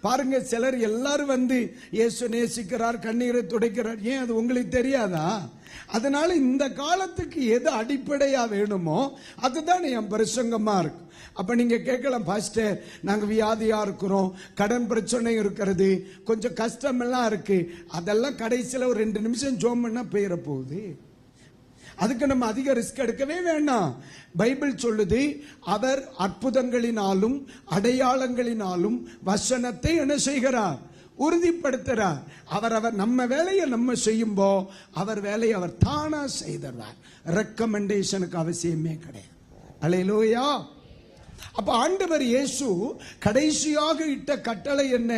பாருங்க சிலர் எல்லாரும் வந்து இயேசு நேசிக்கிறார் கண்ணீரை துடைக்கிறார். ஏன் அது உங்களுக்கு தெரியாதா? அதனால இந்த காலத்துக்கு எது அடிப்படையா வேணுமோ அதுதான் என் பிரசங்கமா இருக்கும் அப்ப நீங்க கேட்கலாம் பாஸ்டர் நாங்க வியாதியா இருக்கிறோம் கடன் பிரச்சனை இருக்கிறது கொஞ்சம் கஷ்டம் எல்லாம் இருக்கு. அதெல்லாம் கடைசியில ஒரு ரெண்டு நிமிஷம் ஜோம் பண்ணா போயிட போகுது. அதுக்கு நம்ம அதிக ரிஸ்க் எடுக்கவே வேண்டாம். பைபிள் சொல்லுது அவர் அற்புதங்களினாலும் அடையாளங்களினாலும் வசனத்தை என்ன செய்கிறார்? உறுதிப்படுத்துறார். அவர் அவர் நம்ம வேலையை நம்ம செய்யும்போ அவர் வேலையை அவர் தானா செய்தார் ரெக்கமெண்டேஷனுக்கு அவசியமே கிடையாது. அலையிலோயா. அப்ப ஆண்டவர் இயேசு கடைசியாக இட்ட கட்டளை என்ன?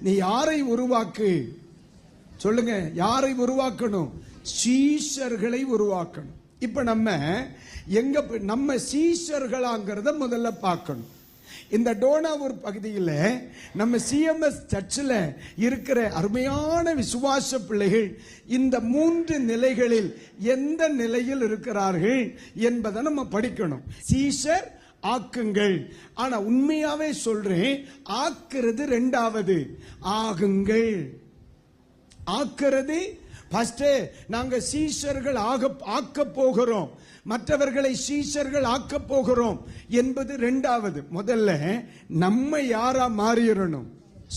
நீ யாரை உருவாக்கு? சொல்லுங்க யாரை உருவாக்கணும்? சீஷர்களை உருவாக்கணும். இப்ப நம்ம எங்க நம்ம சீஷர்களாங்கிறத முதல்ல பார்க்கணும். இந்த டோனாவூர் பகுதியில் நம்ம சிஎம்எஸ் சர்ச்சில் இருக்கிற அருமையான விசுவாச பிள்ளைகள் இந்த மூன்று நிலைகளில் எந்த நிலையில் இருக்கிறார்கள் என்பதை நம்ம படிக்கணும். சீஷர் ஆக்குங்கள். ஆனா உண்மையாவே சொல்றேன் ஆக்குறது ரெண்டாவது. ஆகுங்கள். ஆக்கிறது ஃபஸ்ட்டு நாங்கள் சீஷர்கள் ஆக ஆக்க போகிறோம். மற்றவர்களை சீஷர்கள் ஆக்க போகிறோம். என்பது ரெண்டாவது. முதல்ல நம்ம யாரா மாறிடணும்?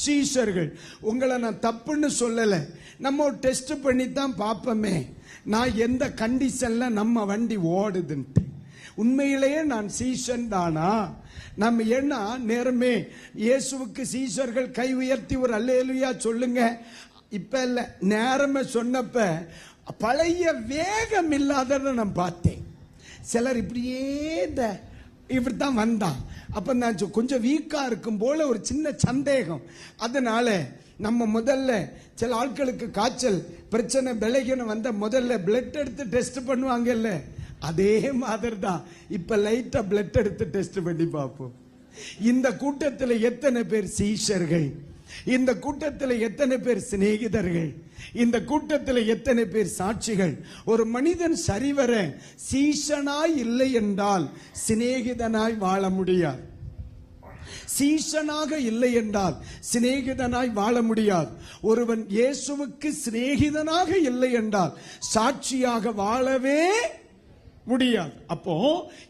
சீஷர்கள். உங்களை நான் தப்புன்னு சொல்லலை. நம்ம டெஸ்ட் பண்ணி தான் பார்ப்போமே. நான் எந்த கண்டிஷனில் நம்ம வண்டி ஓடுதுன்ட்டு. உண்மையிலேயே நான் சீசன் தானா? நம்ம என்ன நேரமே இயேசுவுக்கு சீசர்கள் கை உயர்த்தி ஒரு அல்லேலுயா சொல்லுங்க. இப்ப இல்ல நேரமே சொன்னப்ப பழைய வேகம் இல்லாதத நான் பார்த்தேன். சிலர் இப்படியே இந்த இப்படி தான் வந்தான். அப்போ நான் கொஞ்சம் வீக்காக இருக்கும் போல ஒரு சின்ன சந்தேகம். அதனால நம்ம முதல்ல சில ஆட்களுக்கு காய்ச்சல் பிரச்சனை விலகின வந்த முதல்ல பிளட் எடுத்து டெஸ்ட் பண்ணுவாங்கல்ல அதே மாதிரி தான் இப்போ லைட்டாக பிளட் எடுத்து டெஸ்ட் பண்ணி பார்ப்போம். இந்த கூட்டத்தில் எத்தனை பேர் சீஷர்கள்? இந்த கூட்டத்தில் எத்தனை பேர் சிநேகிதர்கள்? இந்த கூட்டத்தில் எத்தனை பேர் சாட்சிகள்? ஒரு மனிதன் சரிவர சீஷனாய் இல்லை என்றால் சிநேகிதனாய் வாழ முடியாது. சீஷனாக இல்லை என்றால் சிநேகிதனாய் வாழ முடியாது. ஒருவன் இயேசுவுக்கு சிநேகிதனாக இல்லை என்றால் சாட்சியாக வாழவே முடியாது. அப்போ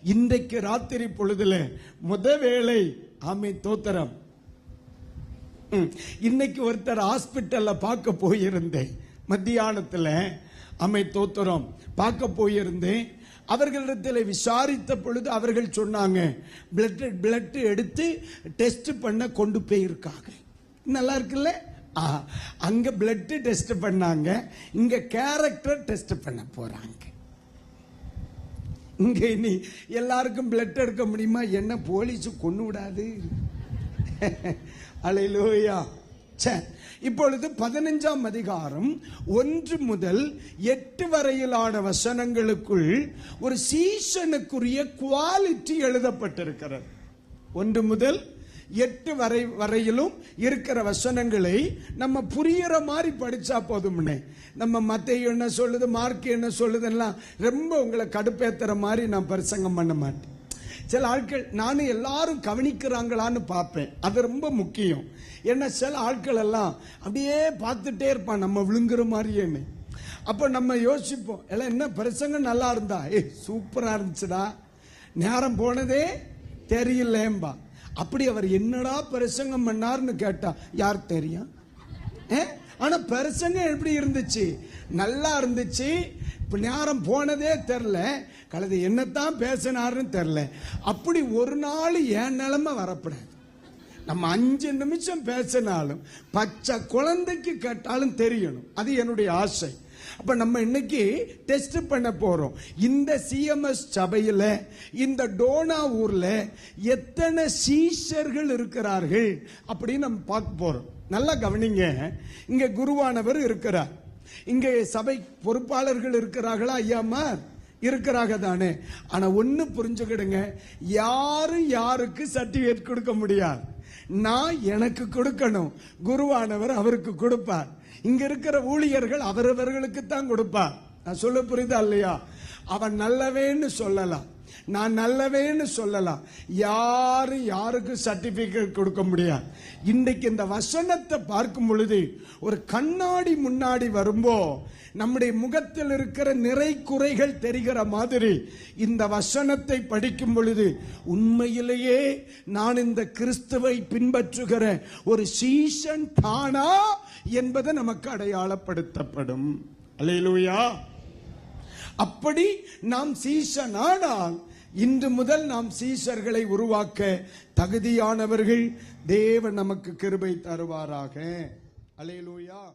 இன்றைக்கு ராத்திரி பொழுதுல முத வேலை ஆமை தோத்தரம். இன்னைக்கு ஒருத்தர் ஹாஸ்பிட்டல்ல பார்க்க போயிருந்தேன். மத்தியானத்துல அமை தோத்திரம் பார்க்க போயிருந்தேன். அவர்களிடத்தில் விசாரித்த பொழுது அவர்கள் சொன்னாங்க பிளட் பிளட் எடுத்து டெஸ்ட் பண்ண கொண்டு போயிருக்காங்க. நல்லா இருக்குல்ல? ஆ, அங்க பிளட் டெஸ்ட் பண்ணாங்க. இங்க கேரக்டர் டெஸ்ட் பண்ண போறாங்க. இங்க இனி எல்லாருக்கும் பிளட் எடுக்க முடியுமா? என்ன போலீஸ் கொண்டு விடாது? அலையிலோயா சே இப்பொழுது பதினஞ்சாம் அதிகாரம் ஒன்று முதல் எட்டு வரையிலான வசனங்களுக்குள் ஒரு சீசனுக்குரிய குவாலிட்டி எழுதப்பட்டிருக்கிறது. ஒன்று முதல் எட்டு வரை வரையிலும் இருக்கிற வசனங்களை நம்ம புரியிற மாதிரி படிச்சா போதும்னே. நம்ம மத்திய என்ன சொல்லுது மார்க் என்ன சொல்லுதெல்லாம் ரொம்ப உங்களை கடுப்பேத்துற மாதிரி நான் பிரசங்கம் பண்ண மாட்டேன். சில ஆட்கள் நானும் எல்லாரும் கவனிக்கிறாங்களான்னு பார்ப்பேன். அது ரொம்ப முக்கியம். ஏன்னா சில ஆட்கள் எல்லாம் அப்படியே பார்த்துட்டே இருப்பான் நம்ம விழுங்குற மாதிரியேன்னு. அப்போ நம்ம யோசிப்போம் எல்லாம் என்ன பிரசங்கம் நல்லா இருந்தா? ஏய் சூப்பராக இருந்துச்சுடா. நேரம் போனதே தெரியலேம்பா அப்படி அவர் என்னடா பிரசங்கம் பண்ணார்னு கேட்டா யார் தெரியும்? ஆனா பிரசங்கம் எப்படி இருந்துச்சு? நல்லா இருந்துச்சு. இப்ப நேரம் போனதே தெரில. கழுது என்னத்தான் பேசினாருன்னு தெரில. அப்படி ஒரு நாள் என் நிலைமை வரப்படாது. நம்ம அஞ்சு நிமிஷம் பேசினாலும் பச்சை குழந்தைக்கு கேட்டாலும் தெரியணும். அது என்னுடைய ஆசை. அப்ப நம்ம இன்னைக்கு டெஸ்ட் பண்ண போறோம். இந்த சிஎம்எஸ் சபையில இந்த டோனா ஊர்ல எத்தனை சீஷர்கள் இருக்கிறார்கள் அப்படின்னு நம்ம பார்க்க போறோம். நல்லா கவனிங்க. இங்க குருவானவர் இருக்கிறார். இங்கே சபை பொறுப்பாளர்கள் இருக்கிறார்களா? ஐயாமா இருக்கிறாங்க தானே. ஆனா ஒண்ணு புரிஞ்சுக்கிடுங்க. யாரும் யாருக்கு சர்டிபிகேட் கொடுக்க முடியாது? நான் எனக்கு கொடுக்கணும். குருவானவர் அவருக்கு கொடுப்பார். இங்க இருக்கிற ஊழியர்கள் அவரவர்களுக்கு தான் கொடுப்பார். நான் சொல்ல புரியுதா இல்லையா? அவன் நல்லவேன்னு சொல்லலாம். நான் நல்லவேன்னு சொல்லலாம். யாரும் யாருக்கும் சர்டிபிகேட் கொடுக்க முடியாது. இன்றைக்கு இந்த வசனத்தை பார்க்கும் பொழுது ஒரு கண்ணாடி முன்னாடி வரும்போ நம்முடைய முகத்தில் இருக்கிற நிறை குறைகள் தெரிகிற மாதிரி இந்த வசனத்தை படிக்கும் பொழுது உண்மையிலேயே நான் இந்த கிறிஸ்துவை பின்பற்றுகிற ஒரு சீசன் தானா என்பது நமக்கு அடையாளப்படுத்தப்படும். அலையிலுயா அப்படி நாம் சீசனானால் இன்று முதல் நாம் சீசர்களை உருவாக்க தகுதியானவர்கள் தேவன் நமக்கு கிருபை தருவாராக. அலையலூயா